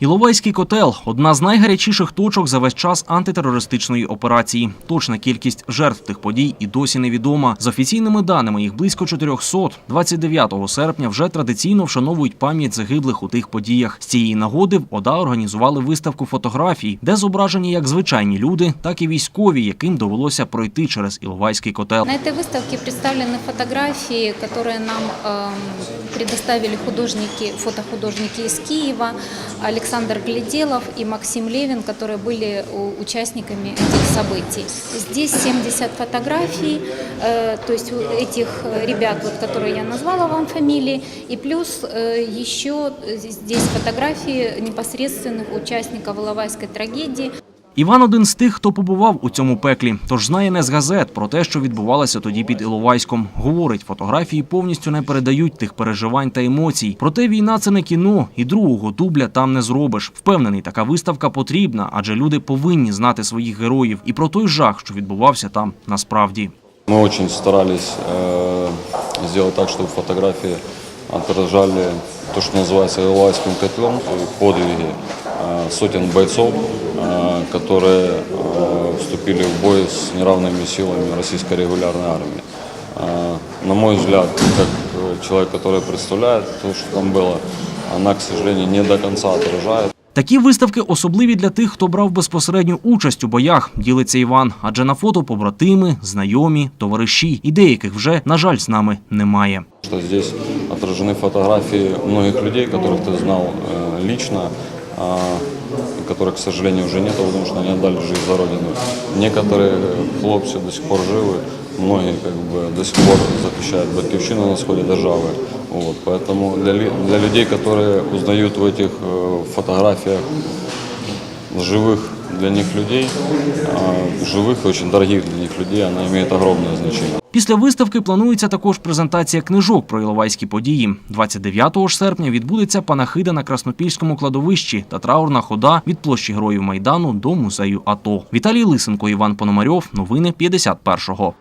Іловайський котел одна з найгарячіших точок за весь час антитерористичної операції. Точна кількість жертв тих подій і досі невідома. З офіційними даними їх близько 400. 29 серпня вже традиційно вшановують пам'ять загиблих у тих подіях. З цієї нагоди в ОДА організували виставку фотографій, де зображені як звичайні люди, так і військові, яким довелося пройти через Іловайський котел. На этой выставке представлены фотографии, которые нам эм, предоставили художники, фотохудожники из Киева, Александр Гляделов и Максим Левин, которые были у- участниками этих событий. Здесь 70 фотографий, э, то есть у этих э, ребят, вот, которые я назвала вам фамилии, и плюс э, еще э, здесь фотографии непосредственных участников Иловайской трагедии. Іван один з тих, хто побував у цьому пеклі, тож знає не з газет про те, що відбувалося тоді під Іловайськом. Говорить, фотографії повністю не передають тих переживань та емоцій. Проте війна це не кіно, і другого дубля там не зробиш. Впевнений, така виставка потрібна, адже люди повинні знати своїх героїв і про той жах, що відбувався там насправді. Мы очень старались э, сделать так, чтобы фотографии отражали то, что называется Иловайским котлом, подвиги э, сотен бойцов, э, которые э, вступили в бой с неравными силами российской регулярной армии. Э, на мой взгляд, как э, человек, который представляет то, что там было, она, к сожалению, не до конца отражает Такі виставки особливі для тих, хто брав безпосередню участь у боях, ділиться Іван. Адже на фото побратими, знайомі, товариші і деяких вже, на жаль, з нами немає. что здесь отражены фотографии многих людей, которых ты знал э, лично, а, и которых, к сожалению, уже нет, потому что они отдали жизнь за Родину. Некоторые э, хлопцы до сих пор живы, многие как бы до сих пор захищают батьківщину на сходе державы. Вот, поэтому для, ли- для людей, которые узнают в этих э, фотографиях живых для них людей, а, живых и очень дорогих для них людей, она имеет огромное значение. Після виставки планується також презентація книжок про іловайські події. 29 ж серпня відбудеться панахида на Краснопільському кладовищі та траурна хода від площі Героїв Майдану до музею АТО. Віталій Лисенко, Іван Пономарьов. Новини 51-го.